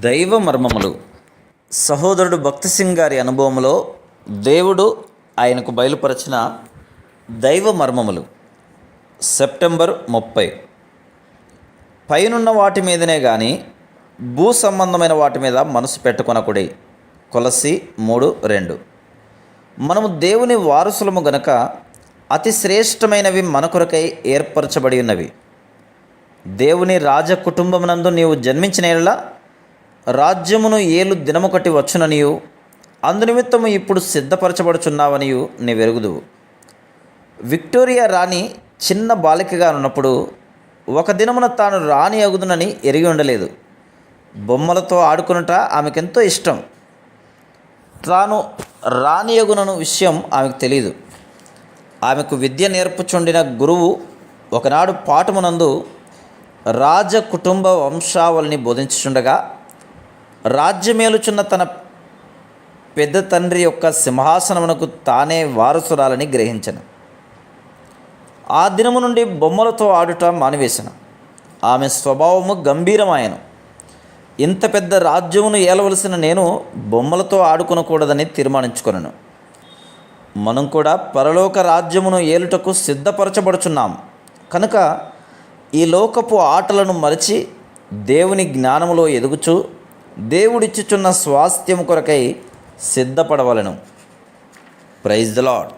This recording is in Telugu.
దైవ మర్మములు. సహోదరుడు భక్తి సింగ్ గారి అనుభవంలో దేవుడు ఆయనకు బయలుపరిచిన దైవ మర్మములు. సెప్టెంబర్ ముప్పై. పైనున్న వాటి మీదనే కానీ భూ సంబంధమైన వాటి మీద మనసు పెట్టుకొనకుడి. కొలసి మూడు రెండు. మనము దేవుని వారసులము గనక అతి శ్రేష్టమైనవి మన కొరకై ఏర్పరచబడి ఉన్నవి. దేవుని రాజ కుటుంబమునందు నీవు జన్మించిన ఎడల రాజ్యమును ఏలు దినమొకటి వచ్చుననియు అందునిమిత్తము ఇప్పుడు సిద్ధపరచబడుచున్నావనియు నీవెరుగుదువు విక్టోరియా రాణి చిన్న బాలికగా ఉన్నప్పుడు ఒక దినమున తాను రాణి అగుదునని ఎరిగి ఉండలేదు. బొమ్మలతో ఆడుకునుట ఆమెకెంతో ఇష్టం. తాను రాణి అగునను విషయం ఆమెకు తెలియదు ఆమెకు విద్య నేర్పుచుండిన గురువు ఒకనాడు పాఠమునందు రాజ కుటుంబ వంశావళిని బోధించుచుండగా రాజ్యమేలుచున్న తన పెద్ద తండ్రి యొక్క సింహాసనమునకు తానే వారసురాలని గ్రహించను. ఆ దినము నుండి బొమ్మలతో ఆడుట మానివేశను ఆమె స్వభావము గంభీరమాయను. ఇంత పెద్ద రాజ్యమును ఏలవలసిన నేను బొమ్మలతో ఆడుకొనకూడదని తీర్మానించుకొను మనం కూడా పరలోక రాజ్యమును ఏలుటకు సిద్ధపరచబడుచున్నాం. కనుక ఈ లోకపు ఆటలను మరచి దేవుని జ్ఞానములో ఎదుగుచు దేవుడిచ్చుచున్న స్వాస్థ్యము కొరకై సిద్ధపడవలను. Praise the lord